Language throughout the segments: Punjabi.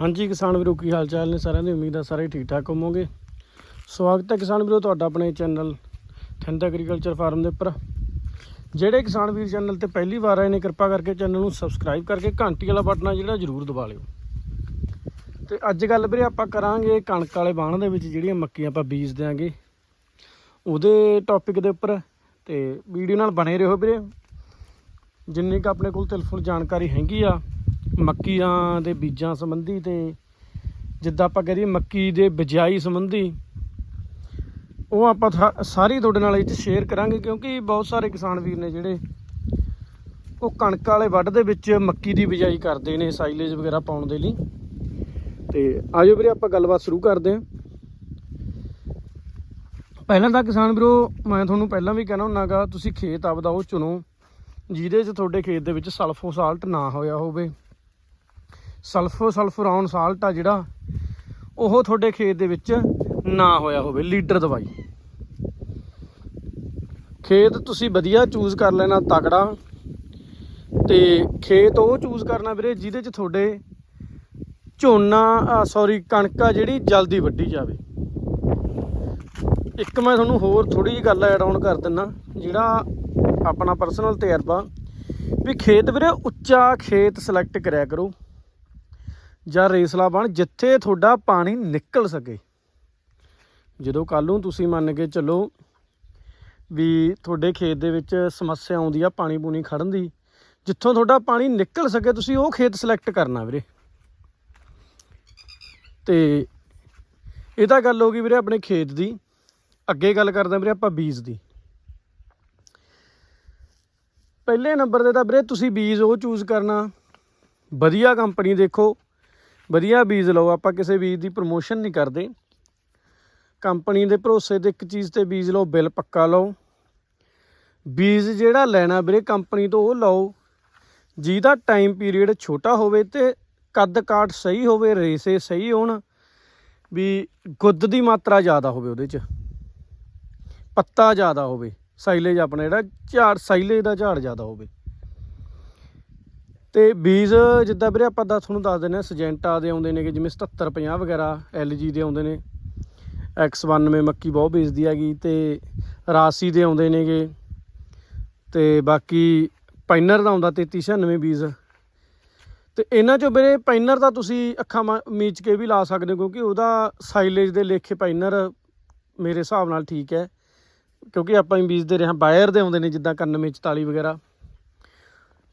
ਹਾਂਜੀ, ਕਿਸਾਨ ਵੀਰੋ, ਕੀ ਹਾਲ ਚਾਲ ਨੇ? ਸਾਰਿਆਂ ਦੀ ਉਮੀਦ ਆ ਸਾਰੇ ਠੀਕ ਠਾਕ ਹੋਵੋਗੇ। ਸਵਾਗਤ ਹੈ ਕਿਸਾਨ ਵੀਰੋ, ਤੁਹਾਡਾ ਆਪਣੇ ਚੈਨਲ ਥਿੰਦ ਐਗਰੀਕਲਚਰ ਫਾਰਮ ਦੇ ਉੱਪਰ। ਜਿਹੜੇ ਕਿਸਾਨ ਵੀਰ ਚੈਨਲ ਤੇ ਪਹਿਲੀ ਵਾਰ ਆਏ ਨੇ, ਕਿਰਪਾ ਕਰਕੇ ਚੈਨਲ ਨੂੰ ਸਬਸਕ੍ਰਾਈਬ ਕਰਕੇ ਘੰਟੀ ਵਾਲਾ ਬਟਨ ਜਿਹੜਾ, ਜ਼ਰੂਰ ਦਬਾ ਲਿਓ। ਤੇ ਅੱਜ ਗੱਲ ਵੀਰੇ, ਆਪਾਂ ਕਰਾਂਗੇ ਕਣਕ ਵਾਲੇ ਬਾਣ ਦੇ ਵਿੱਚ ਜਿਹੜੀਆਂ ਮੱਕੀਆਂ ਆਪਾਂ ਬੀਜ ਦਿਆਂਗੇ। ਉਹਦੇ ਟੌਪਿਕ ਦੇ ਉੱਪਰ ਤੇ ਵੀਡੀਓ ਨਾਲ ਬਣੇ ਰਹੋ ਵੀਰੇ। ਜਿੰਨੀ ਕੁ ਆਪਣੇ ਕੋਲ ਤਿਲਫੁਲ ਜਾਣਕਾਰੀ ਹੈਗੀ ਆ ਮੱਕੀਆਂ ਦੇ ਬੀਜਾਂ ਸੰਬੰਧੀ ਤੇ ਜਿੱਦਾਂ ਆਪਾਂ ਕਰੀਏ ਮੱਕੀ ਦੇ ਬਿਜਾਈ ਸੰਬੰਧੀ, ਉਹ ਆਪਾਂ ਥਾ- ਸਾਰੀ ਤੁਹਾਡੇ ਨਾਲ ਇਹ 'ਚ ਸ਼ੇਅਰ ਕਰਾਂਗੇ ਕਿਉਂਕਿ ਬਹੁਤ ਸਾਰੇ ਕਿਸਾਨ ਵੀਰ ਨੇ ਜਿਹੜੇ ਉਹ ਕਣਕ ਵਾਲੇ ਵੱਢ ਦੇ ਵਿੱਚ ਮੱਕੀ ਦੀ ਬਿਜਾਈ ਕਰਦੇ ਨੇ ਸਾਈਲੇਜ ਵਗੈਰਾ ਪਾਉਣ ਦੇ ਲਈ। ਤੇ ਆਜੋ ਵੀਰੇ ਆਪਾਂ ਗੱਲਬਾਤ ਸ਼ੁਰੂ ਕਰਦੇ ਹਾਂ। ਪਹਿਲਾਂ ਤਾਂ ਕਿਸਾਨ ਵੀਰੋ, ਮੈਂ ਤੁਹਾਨੂੰ ਪਹਿਲਾਂ ਵੀ ਕਹਿਣਾ ਹੁੰਨਾਗਾ ਤੁਸੀਂ ਖੇਤ ਆਪਦਾ ਉਹ ਚੁਣੋ, ਜਿਹਦੇ 'ਚ ਤੁਹਾਡੇ ਖੇਤ ਦੇ ਵਿੱਚ ਸਲਫੋਸਾਲਟ ਨਾ ਹੋਇਆ ਹੋਵੇ। ਸਲਫੋ ਸਲਫਰਾਉਨ ਸਾਲਟ ਆ ਜਿਹੜਾ, ਉਹ ਤੁਹਾਡੇ ਖੇਤ ਦੇ ਵਿੱਚ ਨਾ ਹੋਇਆ ਹੋਵੇ, ਲੀਡਰ ਦਵਾਈ। ਖੇਤ ਤੁਸੀਂ ਵਧੀਆ ਚੂਜ਼ ਕਰ ਲੈਣਾ ਤਕੜਾ, ਤੇ ਖੇਤ ਉਹ ਚੂਜ਼ ਕਰਨਾ ਵੀਰੇ ਜਿਹਦੇ 'ਚ ਤੁਹਾਡੇ ਝੋਨਾ ਸੌਰੀ ਆ ਜਿਹੜੀ ਜਲਦੀ ਵੱਢੀ ਜਾਵੇ। ਇੱਕ ਮੈਂ ਤੁਹਾਨੂੰ ਹੋਰ ਥੋੜੀ ਜਿਹੀ ਗੱਲ ਐਡ ਆਨ ਕਰ ਦਿੰਨਾ, ਜਿਹੜਾ ਆਪਣਾ ਪਰਸਨਲ ਤਜਰਬਾ, ਵੀ ਖੇਤ ਵੀਰੇ ਉੱਚਾ ਖੇਤ ਸਿਲੈਕਟ ਕਰਿਆ ਕਰੋ। ਜਾਂ ਰੇਸਲਾ ਬਣ ਜਿੱਥੇ ਤੁਹਾਡਾ ਪਾਣੀ ਨਿਕਲ ਸਕੇ। ਜਦੋਂ ਕੱਲ ਨੂੰ ਤੁਸੀਂ ਮੰਨ ਕੇ ਚੱਲੋ ਵੀ ਤੁਹਾਡੇ ਖੇਤ ਦੇ ਵਿੱਚ ਸਮੱਸਿਆ ਆਉਂਦੀ ਆ ਪਾਣੀ ਪੂਣੀ ਖੜਨ ਦੀ, ਜਿੱਥੋਂ ਤੁਹਾਡਾ ਪਾਣੀ ਨਿਕਲ ਸਕੇ, ਤੁਸੀਂ ਉਹ ਖੇਤ ਸਿਲੈਕਟ ਕਰਨਾ ਵੀਰੇ। ਤੇ ਇਹ ਤਾਂ ਗੱਲ ਹੋ ਗਈ ਵੀਰੇ ਆਪਣੇ ਖੇਤ ਦੀ। ਅੱਗੇ ਗੱਲ ਕਰਦੇ ਵੀਰੇ ਆਪਾਂ ਬੀਜ ਦੀ। ਪਹਿਲੇ ਨੰਬਰ ਤੇ ਤਾਂ ਵੀਰੇ ਤੁਸੀਂ ਬੀਜ ਉਹ ਚੂਜ਼ ਕਰਨਾ। ਵਧੀਆ ਕੰਪਨੀ ਦੇਖੋ। ਵਧੀਆ ਬੀਜ ਲਓ, ਆਪਾਂ ਕਿਸੇ ਬੀਜ ਦੀ ਪ੍ਰਮੋਸ਼ਨ ਨਹੀਂ ਕਰਦੇ। ਕੰਪਨੀ ਦੇ ਭਰੋਸੇ ਤੇ ਇੱਕ ਚੀਜ਼ ਤੇ ਬੀਜ ਲਓ, ਬਿੱਲ ਪੱਕਾ ਲਓ। ਬੀਜ ਜਿਹੜਾ ਲੈਣਾ ਵੀਰੇ ਕੰਪਨੀ ਤੋਂ, ਉਹ ਲਓ। ਜਿਹਦਾ ਟਾਈਮ ਪੀਰੀਅਡ ਛੋਟਾ ਹੋਵੇ ਤੇ ਕੱਦ ਕਾਠ ਸਹੀ ਹੋਵੇ, ਰੇਸੇ ਸਹੀ ਹੋਣ, ਵੀ ਗੁੱਦ ਦੀ ਮਾਤਰਾ ਜ਼ਿਆਦਾ ਹੋਵੇ ਉਹਦੇ 'ਚ, ਪੱਤਾ ਜ਼ਿਆਦਾ ਹੋਵੇ, ਸਾਈਲੇਜ ਆਪਣਾ ਜਿਹੜਾ, ਝਾੜ, ਸਾਈਲੇਜ ਦਾ ਝਾੜ ਜ਼ਿਆਦਾ ਹੋਵੇ। ਤੇ ਬੀਜ ਜਿੱਦਾਂ ਵੀਰੇ ਆਪਾਂ ਦੱਸ ਤੁਹਾਨੂੰ ਦੱਸ ਦਿੰਦੇ ਹਾਂ, ਸਜੈਂਟਾ ਦੇ ਆਉਂਦੇ ਨੇਗੇ, ਜਿਵੇਂ 77 50 ਵਗੈਰਾ LG ਦੇ ਆਉਂਦੇ ਨੇ। X92 ਮੱਕੀ ਬਹੁਤ ਬੀਜਦੀ ਹੈਗੀ ਤੇ ਰਾਸੀ ਦੇ ਆਉਂਦੇ ਨੇਗੇ। ਤੇ ਬਾਕੀ ਪਾਈਨਰ ਦਾ ਆਉਂਦਾ 3396 ਬੀਜ। ਤੇ ਇਹਨਾਂ ਚੋਂ ਵੀਰੇ ਪਾਈਨਰ ਦਾ ਤੁਸੀਂ ਅੱਖਾਂ ਮਾ- ਮੀਚ ਕੇ ਵੀ ਲਾ ਸਕਦੇ ਹੋ, ਕਿਉਂਕਿ ਉਹਦਾ ਸਾਈਲੇਜ ਦੇ ਲੇਖੇ ਪਾਈਨਰ ਮੇਰੇ ਹਿਸਾਬ ਨਾਲ ਠੀਕ ਹੈ। ਕਿਉਂਕਿ ਆਪਾਂ ਹੀ ਬੀਜਦੇ ਰਹੇ ਹਾਂ। ਬਾਇਰ ਦੇ ਆਉਂਦੇ ਨੇ, ਜਿੱਦਾਂ 91 44 ਵਗੈਰਾ।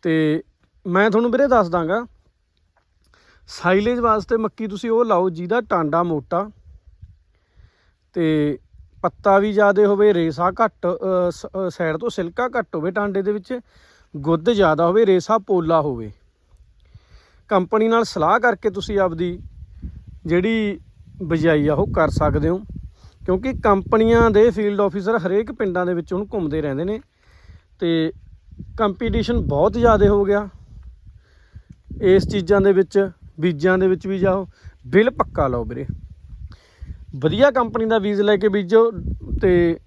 ਤੇ ਮੈਂ ਤੁਹਾਨੂੰ ਵੀਰੇ ਦੱਸ ਦਾਂਗਾ। ਸਾਈਲੇਜ ਵਾਸਤੇ ਮੱਕੀ ਤੁਸੀਂ ਉਹ ਲਾਓ ਜਿਹਦਾ ਟਾਂਡਾ ਮੋਟਾ ਤੇ ਪੱਤਾ ਵੀ ਜ਼ਿਆਦਾ ਹੋਵੇ, ਰੇਸਾ ਘੱਟ ਸਾਈਡ ਤੋਂ ਸਿਲਕਾ ਘੱਟ ਹੋਵੇ ਟਾਂਡੇ ਦੇ ਵਿੱਚ, ਗੁੱਦ ਜ਼ਿਆਦਾ ਹੋਵੇ, ਰੇਸਾ ਪੋਲਾ ਹੋਵੇ। ਕੰਪਨੀ ਨਾਲ ਸਲਾਹ ਕਰਕੇ ਤੁਸੀਂ ਆਪਦੀ ਜਿਹੜੀ ਬਿਜਾਈ ਆ ਉਹ ਕਰ ਸਕਦੇ ਹੋ। ਕਿਉਂਕਿ ਕੰਪਨੀਆਂ ਦੇ ਫੀਲਡ ਆਫੀਸਰ ਹਰੇਕ ਪਿੰਡਾਂ ਦੇ ਵਿੱਚ ਉਹਨੂੰ ਘੁੰਮਦੇ ਰਹਿੰਦੇ ਨੇ ਤੇ ਕੰਪੀਟੀਸ਼ਨ ਬਹੁਤ ਜ਼ਿਆਦਾ ਹੋ ਗਿਆ। ਇਸ ਚੀਜ਼ਾਂ ਦੇ ਵਿੱਚ, ਬੀਜਾਂ ਦੇ ਵਿੱਚ ਵੀ ਜਾਓ, ਬਿੱਲ ਪੱਕਾ ਲਾਓ ਵੀਰੇ। ਵਧੀਆ ਕੰਪਨੀ ਦਾ ਬੀਜ ਲੈ ਕੇ ਬੀਜੋ ਤੇ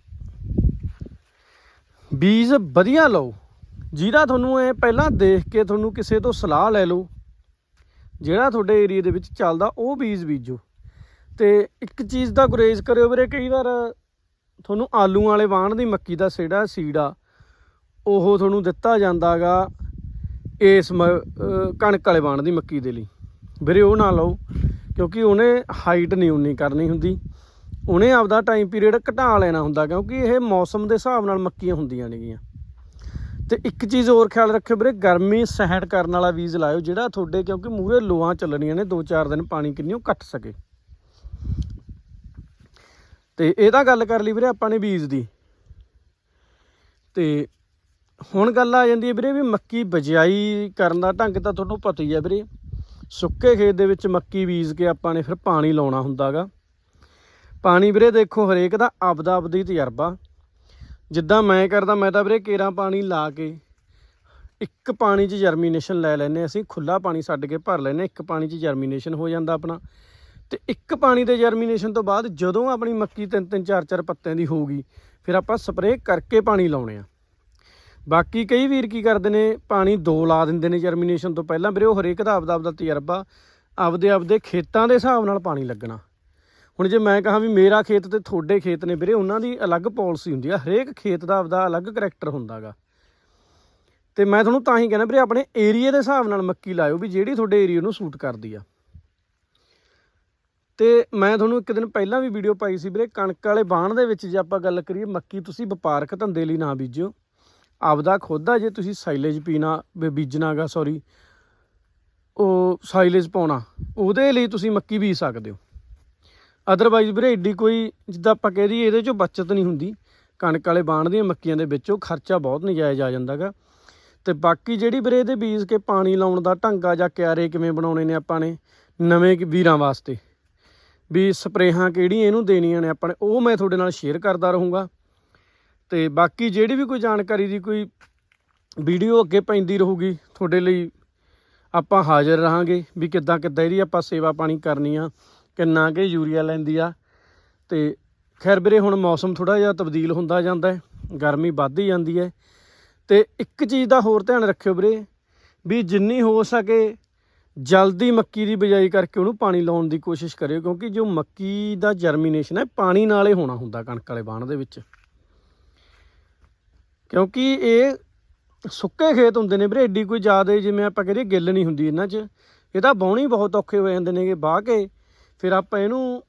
ਬੀਜ ਵਧੀਆ ਲਓ। ਜਿਹਦਾ ਤੁਹਾਨੂੰ ਇਹ ਪਹਿਲਾਂ ਦੇਖ ਕੇ ਤੁਹਾਨੂੰ ਕਿਸੇ ਤੋਂ ਸਲਾਹ ਲੈ ਲਓ। ਜਿਹੜਾ ਤੁਹਾਡੇ ਏਰੀਆ ਦੇ ਵਿੱਚ ਚੱਲਦਾ, ਉਹ ਬੀਜ ਬੀਜੋ। ਤੇ ਇੱਕ ਚੀਜ਼ ਦਾ ਗੁਰੇਜ਼ ਕਰਿਓ ਵੀਰੇ, ਕਈ ਵਾਰ ਤੁਹਾਨੂੰ ਆਲੂਆਂ ਵਾਲੇ ਵਾਹਣ ਦੀ ਮੱਕੀ ਦਾ ਸੇੜਾ, ਸੀੜਾ, ਉਹ ਤੁਹਾਨੂੰ ਦਿੱਤਾ ਜਾਂਦਾਗਾ। ਇਸ ਮ- ਕਣਕ ਵਾਲੇ ਵਾਣ ਦੀ ਮੱਕੀ ਦੇ ਲਈ। ਵੀਰੇ, ਉਹ ਨਾ ਲਓ, ਕਿਉਂਕਿ ਉਹਨੇ ਹਾਈਟ ਨਹੀਂ ਉਨੀ ਕਰਨੀ ਹੁੰਦੀ। ਉਹਨੇ ਆਪਦਾ ਟਾਈਮ ਪੀਰੀਅਡ ਘਟਾ ਲੈਣਾ ਹੁੰਦਾ, ਕਿਉਂਕਿ ਇਹ ਮੌਸਮ ਦੇ ਹਿਸਾਬ ਨਾਲ ਮੱਕੀਆਂ ਹੁੰਦੀਆਂ ਨੇਗੀਆਂ। ਤੇ ਇੱਕ ਚੀਜ਼ ਹੋਰ ਖਿਆਲ ਰੱਖਿਓ ਵੀਰੇ, ਗਰਮੀ ਸਹਿਣ ਕਰਨ ਵਾਲਾ ਬੀਜ ਲਾਇਓ, ਜਿਹੜਾ ਤੁਹਾਡੇ, ਕਿਉਂਕਿ ਮੂਰੇ ਲੋਆਂ ਚੱਲਣੀਆਂ ਨੇ 2-4 ਦਿਨ ਪਾਣੀ ਕਿੰਨੀਓ ਕੱਟ ਸਕੇ। ਤੇ ਇਹ ਤਾਂ ਗੱਲ ਕਰ ਲਈ ਵੀਰੇ ਆਪਾਂ ਨੇ ਬੀਜ ਦੀ। ਤੇ ਹੁਣ ਗੱਲ ਆ ਜਾਂਦੀ ਹੈ ਵੀਰੇ ਵੀ ਮੱਕੀ ਬਜਾਈ ਕਰਨ ਦਾ ਢੰਗ ਤਾਂ ਤੁਹਾਨੂੰ ਪਤਾ ਹੀ ਹੈ ਵੀਰੇ। ਸੁੱਕੇ ਖੇਤ ਦੇ ਵਿੱਚ ਮੱਕੀ ਬੀਜ ਕੇ ਆਪਾਂ ਨੇ ਫਿਰ ਪਾਣੀ ਲਾਉਣਾ ਹੁੰਦਾਗਾ। ਪਾਣੀ ਵੀਰੇ ਦੇਖੋ ਹਰੇਕ ਦਾ ਆਪਦਾ ਆਪਦੀ ਤਜਰਬਾ। ਜਿੱਦਾਂ ਮੈਂ ਕਰਦਾ, ਮੈਂ ਤਾਂ ਵੀਰੇ ਕੇਰਾਂ ਪਾਣੀ ਲਾ ਕੇ ਇੱਕ ਪਾਣੀ 'ਚ ਜਰਮੀਨੇਸ਼ਨ ਲੈ ਲੈਨੇ ਅਸੀਂ ਖੁੱਲਾ ਪਾਣੀ ਛੱਡ ਕੇ ਭਰ ਲੈਨੇ ਇੱਕ ਪਾਣੀ 'ਚ ਜਰਮੀਨੇਸ਼ਨ ਹੋ ਜਾਂਦਾ ਆਪਣਾ। ਤੇ ਇੱਕ ਪਾਣੀ ਦੇ ਜਰਮੀਨੇਸ਼ਨ ਤੋਂ ਬਾਅਦ ਜਦੋਂ ਆਪਣੀ ਮੱਕੀ ਤਿੰਨ ਤਿੰਨ ਚਾਰ ਚਾਰ ਪੱਤਿਆਂ ਦੀ ਹੋਊਗੀ, ਫਿਰ ਆਪਾਂ ਸਪਰੇਅ ਕਰਕੇ ਪਾਣੀ ਲਾਉਣੇ ਆ ਬਾਕੀ ਕਈ ਵੀਰ ਕੀ ਕਰਦੇ ਨੇ, ਪਾਣੀ ਦੋ ਲਾ ਦਿੰਦੇ ਨੇ ਜਰਮੀਨੇਸ਼ਨ ਤੋਂ ਪਹਿਲਾਂ, ਵੀਰੇ ਉਹ ਹਰੇਕ ਦਾ ਆਪਦਾ ਆਪਦਾ ਤਜਰਬਾ, ਆਪਦੇ ਆਪਦੇ ਖੇਤਾਂ ਦੇ ਹਿਸਾਬ ਨਾਲ ਪਾਣੀ ਲੱਗਣਾ। ਹੁਣ ਜੇ ਮੈਂ ਕਹਾਂ ਵੀ ਮੇਰਾ ਖੇਤ ਤੇ ਤੁਹਾਡੇ ਖੇਤ ਨੇ, ਵੀਰੇ ਉਹਨਾਂ ਦੀ ਅਲੱਗ ਪਾਲਿਸੀ ਹੁੰਦੀ ਆ, ਹਰੇਕ ਖੇਤ ਦਾ ਆਪਦਾ ਅਲੱਗ ਕਰੈਕਟਰ ਹੁੰਦਾਗਾ। ਤੇ ਮੈਂ ਤੁਹਾਨੂੰ ਤਾਂ ਹੀ ਕਹਿੰਦਾ ਵੀਰੇ ਆਪਣੇ ਏਰੀਆ ਦੇ ਹਿਸਾਬ ਨਾਲ ਮੱਕੀ ਲਾਇਓ ਵੀ ਜਿਹੜੀ ਤੁਹਾਡੇ ਏਰੀਆ ਨੂੰ ਸੂਟ ਕਰਦੀ ਆ। ਤੇ ਮੈਂ ਤੁਹਾਨੂੰ ਇੱਕ ਦਿਨ ਪਹਿਲਾਂ ਵੀ ਵੀਡੀਓ ਪਾਈ ਸੀ, ਵੀਰੇ ਕਣਕ ਵਾਲੇ ਬਾਣ ਦੇ ਵਿੱਚ ਜੇ ਆਪਾਂ ਗੱਲ ਕਰੀਏ, ਮੱਕੀ ਤੁਸੀਂ ਵਪਾਰਕ ਧੰਦੇ ਲਈ ਨਾ ਬੀਜਿਓ। ਆਪਦਾ ਖੁਦ ਆ ਜੇ ਤੁਸੀਂ ਸਾਈਲੇਜ ਪੀਣਾ, ਵੀ ਬੀਜਣਾਗਾ ਸੌਰੀ ਉਹ ਸਾਈਲੇਜ ਪਾਉਣਾ, ਉਹਦੇ ਲਈ ਤੁਸੀਂ ਮੱਕੀ ਬੀਜ ਸਕਦੇ ਹੋ। ਅਦਰਵਾਈਜ਼ ਵੀਰੇ ਏਡੀ ਕੋਈ, ਜਿੱਦਾਂ ਆਪਾਂ ਕਹਿ ਦਈਏ ਇਹਦੇ ਚੋਂ ਬਚਤ ਨਹੀਂ ਹੁੰਦੀ। ਕਣਕ ਵਾਲੇ ਬਾਣ ਦੀਆਂ ਮੱਕੀਆਂ ਦੇ ਵਿੱਚੋਂ ਖਰਚਾ ਬਹੁਤ ਨਜਾਇਜ਼ ਆ ਜਾਂਦਾਗਾ। ਤੇ ਬਾਕੀ ਜਿਹੜੀ ਵੀਰੇ ਇਹਦੇ ਬੀਜ ਕੇ ਪਾਣੀ ਲਾਉਣ ਦਾ ਢੰਗਾ ਜਾਂ ਕਿਆਰੇ ਕਿਵੇਂ ਬਣਾਉਣੇ ਨੇ ਆਪਾਂ ਨੇ, ਨਵੇਂ ਵੀਰਾਂ ਵਾਸਤੇ। ਵੀ ਸਪਰੇਹਾਂ ਕਿਹੜੀਆਂ ਇਹਨੂੰ ਦੇਣੀਆਂ ਨੇ ਆਪਾਂ ਨੇ, ਉਹ ਮੈਂ ਤੁਹਾਡੇ ਨਾਲ ਸ਼ੇਅਰ ਕਰਦਾ ਰਹੂੰਗਾ। ਤੇ ਬਾਕੀ ਜਿਹੜੀ ਵੀ ਕੋਈ ਜਾਣਕਾਰੀ ਦੀ ਕੋਈ ਵੀਡੀਓ ਅੱਗੇ ਪੈਂਦੀ ਰਹੂਗੀ, ਤੁਹਾਡੇ ਲਈ ਆਪਾਂ ਹਾਜ਼ਰ ਰਹਾਂਗੇ ਵੀ ਕਿੱਦਾਂ ਕਿੱਦਾਂ ਇਹਦੀ ਆਪਾਂ ਸੇਵਾ ਪਾਣੀ ਕਰਨੀ ਆ, ਕਿੰਨਾ ਕਿ ਯੂਰੀਆ ਲੈਂਦੀ ਆ। ਤੇ ਖੈਰ ਵੀਰੇ, ਹੁਣ ਮੌਸਮ ਥੋੜਾ ਜਿਹਾ ਤਬਦੀਲ ਹੁੰਦਾ ਜਾਂਦਾ ਹੈ, ਗਰਮੀ ਵੱਧਦੀ ਜਾਂਦੀ ਹੈ। ਤੇ ਇੱਕ ਚੀਜ਼ ਦਾ ਹੋਰ ਧਿਆਨ ਰੱਖਿਓ ਵੀਰੇ, ਵੀ ਜਿੰਨੀ ਹੋ ਸਕੇ ਜਲਦੀ ਮੱਕੀ ਦੀ ਬਿਜਾਈ ਕਰਕੇ ਉਹਨੂੰ ਪਾਣੀ ਲਾਉਣ ਦੀ ਕੋਸ਼ਿਸ਼ ਕਰਿਓ, ਕਿਉਂਕਿ ਜੋ ਮੱਕੀ ਦਾ ਜਰਮੀਨੇਸ਼ਨ ਹੈ, ਪਾਣੀ ਨਾਲ ਹੀ ਹੋਣਾ ਹੁੰਦਾ ਕਣਕ ਵਾਲੇ ਬਾਣ ਦੇ ਵਿੱਚ। ਕਿਉਂਕਿ ਇਹ ਸੁੱਕੇ ਖੇਤ ਹੁੰਦੇ ਨੇ ਵੀਰੇ, ਏਡੀ ਕੋਈ ਜ਼ਿਆਦਾ ਜਿਵੇਂ ਆਪਾਂ ਕਹੀਏ ਗਿੱਲ ਨਹੀਂ ਹੁੰਦੀ ਇਹਨਾਂ 'ਚ। ਇਹ ਤਾਂ ਬਾਉਣੀ ਬਹੁਤ ਔਖੇ ਹੋ ਜਾਂਦੇ ਨੇਗੇ ਬਾਹ ਕੇ। ਫਿਰ ਆਪਾਂ ਇਹਨੂੰ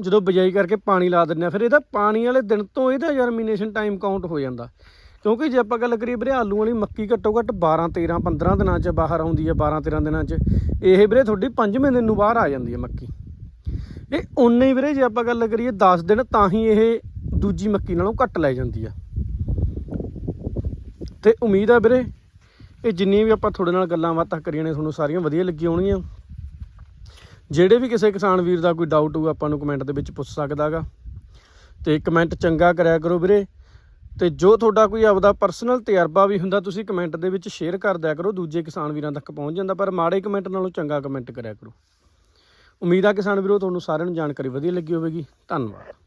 ਜਦੋਂ ਬਿਜਾਈ ਕਰਕੇ ਪਾਣੀ ਲਾ ਦਿੰਦੇ ਆ ਫਿਰ ਇਹਦਾ ਪਾਣੀ ਵਾਲੇ ਦਿਨ ਤੋਂ ਇਹਦਾ ਜਰਮੀਨੇਸ਼ਨ ਟਾਈਮ ਕਾਊਂਟ ਹੋ ਜਾਂਦਾ। ਕਿਉਂਕਿ ਜੇ ਆਪਾਂ ਗੱਲ ਕਰੀਏ ਵੀਰੇ, ਆਲੂ ਵਾਲੀ ਮੱਕੀ ਘੱਟੋ ਘੱਟ 12 13 15 ਦਿਨਾਂ 'ਚ ਬਾਹਰ ਆਉਂਦੀ ਹੈ 12 13 ਦਿਨਾਂ 'ਚ। ਇਹ ਵੀਰੇ ਤੁਹਾਡੀ ਪੰਜਵੇਂ ਦਿਨ ਨੂੰ ਬਾਹਰ ਆ ਜਾਂਦੀ ਹੈ ਮੱਕੀ। ਇਹ ਉਨੇ ਹੀ ਵੀਰੇ ਜੇ ਆਪਾਂ ਗੱਲ ਕਰੀਏ 10 ਦਿਨ ਤਾਂ ਹੀ ਇਹ ਦੂਜੀ ਮੱਕੀ ਨਾਲੋਂ ਘੱਟ ਲੈ ਜਾਂਦੀ ਆ। ਤੇ ਉਮੀਦ ਆ ਵੀਰੇ, ਇਹ ਜਿੰਨੀਆਂ ਵੀ ਆਪਾਂ ਤੁਹਾਡੇ ਨਾਲ ਗੱਲਾਂ ਬਾਤਾਂ ਕਰੀਆਂ ਨੇ, ਤੁਹਾਨੂੰ ਸਾਰੀਆਂ ਵਧੀਆ ਲੱਗੀਆਂ ਹੋਣਗੀਆਂ। ਜਿਹੜੇ ਵੀ ਕਿਸੇ ਕਿਸਾਨ ਵੀਰ ਦਾ ਕੋਈ ਡਾਊਟ ਹੋਊ, ਆਪਾਂ ਨੂੰ ਕਮੈਂਟ ਦੇ ਵਿੱਚ ਪੁੱਛ ਸਕਦਾਗਾ। ਤੇ ਕਮੈਂਟ ਚੰਗਾ ਕਰਿਆ ਕਰੋ ਵੀਰੇ। ਤੇ ਜੋ ਤੁਹਾਡਾ ਕੋਈ ਆਪਦਾ ਪਰਸਨਲ ਤਜਰਬਾ ਵੀ ਹੁੰਦਾ, ਤੁਸੀਂ ਕਮੈਂਟ ਦੇ ਵਿੱਚ ਸ਼ੇਅਰ ਕਰ ਦਿਆ ਕਰੋ, ਦੂਜੇ ਕਿਸਾਨ ਵੀਰਾਂ ਤੱਕ ਪਹੁੰਚ ਜਾਂਦਾ, ਪਰ ਮਾੜੇ ਕਮੈਂਟ ਨਾਲੋਂ ਚੰਗਾ ਕਮੈਂਟ ਕਰਿਆ ਕਰੋ। ਉਮੀਦ ਆ ਕਿਸਾਨ ਵੀਰੋ, ਤੁਹਾਨੂੰ ਸਾਰਿਆਂ ਨੂੰ ਜਾਣਕਾਰੀ ਵਧੀਆ ਲੱਗੀ ਹੋਵੇਗੀ। ਧੰਨਵਾਦ।